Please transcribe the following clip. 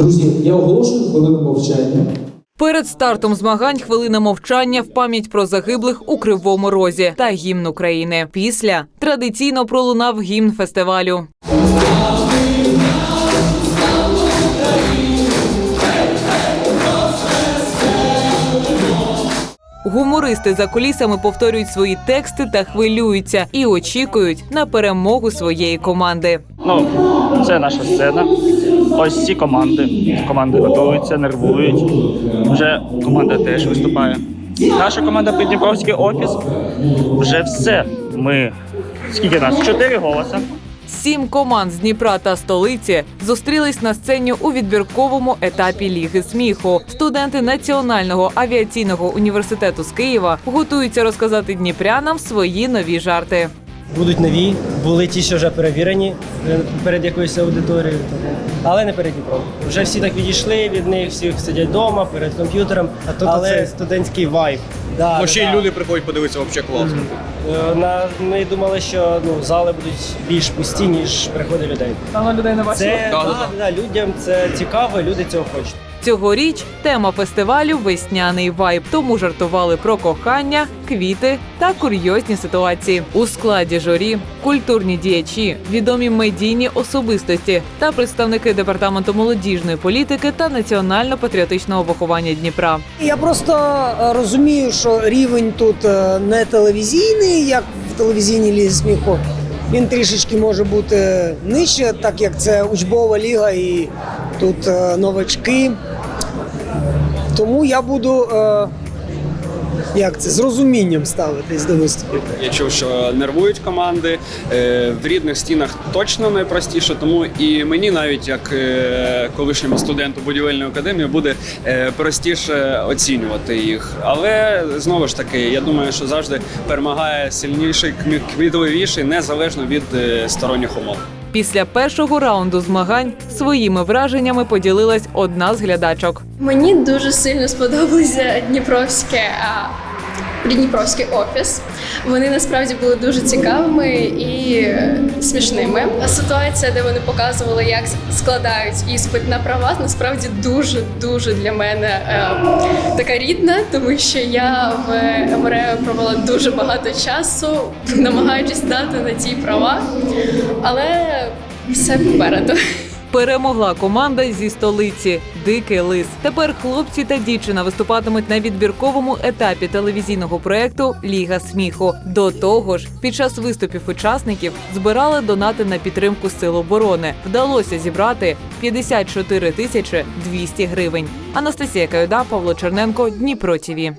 Друзі, я оголошую хвилину мовчання. Перед стартом змагань хвилина мовчання в пам'ять про загиблих у Кривому Розі та гімн України. Після традиційно пролунав гімн фестивалю. Гумористи за кулісами повторюють свої тексти та хвилюються і очікують на перемогу своєї команди. Ну, це наша сцена. Ось ці команди. Команди готуються, нервують. Вже команда теж виступає. Наша команда Придніпровський офіс. Вже все. Ми скільки нас? Чотири голоса. Сім команд з Дніпра та столиці зустрілись на сцені у відбірковому етапі Ліги сміху. Студенти Національного авіаційного університету з Києва готуються розказати дніпрянам свої нові жарти. будуть нові, були ті, що вже перевірені е, перед якоюсь аудиторією, але не перед Дніпром. Вже всі так відійшли від них, всі сидять вдома перед комп'ютером. А тут але... це студентський вайб. Да, Ну ще й да. люди приходять подивитися взагалі класно. Е, На, ми думали, що ну, зали будуть більш пусті, ніж приходить людей. Давно людей не Це Да, да, да, да, людям це цікаво, люди цього хочуть. Цьогоріч тема фестивалю весняний вайб. Тому жартували про кохання, квіти та курйозні ситуації. У складі журі культурні діячі, відомі медійні особистості та представники департаменту молодіжної політики та національно-патріотичного виховання Дніпра. Я просто е, розумію, що рівень тут е, не телевізійний, як в телевізійній лізі сміху. Він трішечки може бути нижче, так як це учбова ліга і тут е, новачки. Тому я буду е, як це, з розумінням ставитись до виступів. Я чув, що нервують команди Е, в рідних стінах точно найпростіше, тому і мені, навіть як е, колишньому студенту будівельної академії, буде е, простіше оцінювати їх. Але знову ж таки, я думаю, що завжди перемагає сильніший, кмі- кмітливіший, незалежно від сторонніх умов. Після першого раунду змагань своїми враженнями поділилась одна з глядачок. Мені дуже сильно сподобалося Дніпровське Придніпровський офіс. Вони насправді були дуже цікавими і смішними. Ситуація, де вони показували, як складають іспит на права, насправді дуже дуже для мене е, така рідна, тому що я в МРЕ провела дуже багато часу, намагаючись дати на ті права, але все попереду. Перемогла команда зі столиці Дикий лис. Тепер хлопці та дівчина виступатимуть на відбірковому етапі телевізійного проекту Ліга сміху. До того ж, під час виступів учасників збирали донати на підтримку сил оборони. Вдалося зібрати 54 тисячі 200 гривень. Анастасія Каюда, Павло Черненко, Дніпро ТІВІ.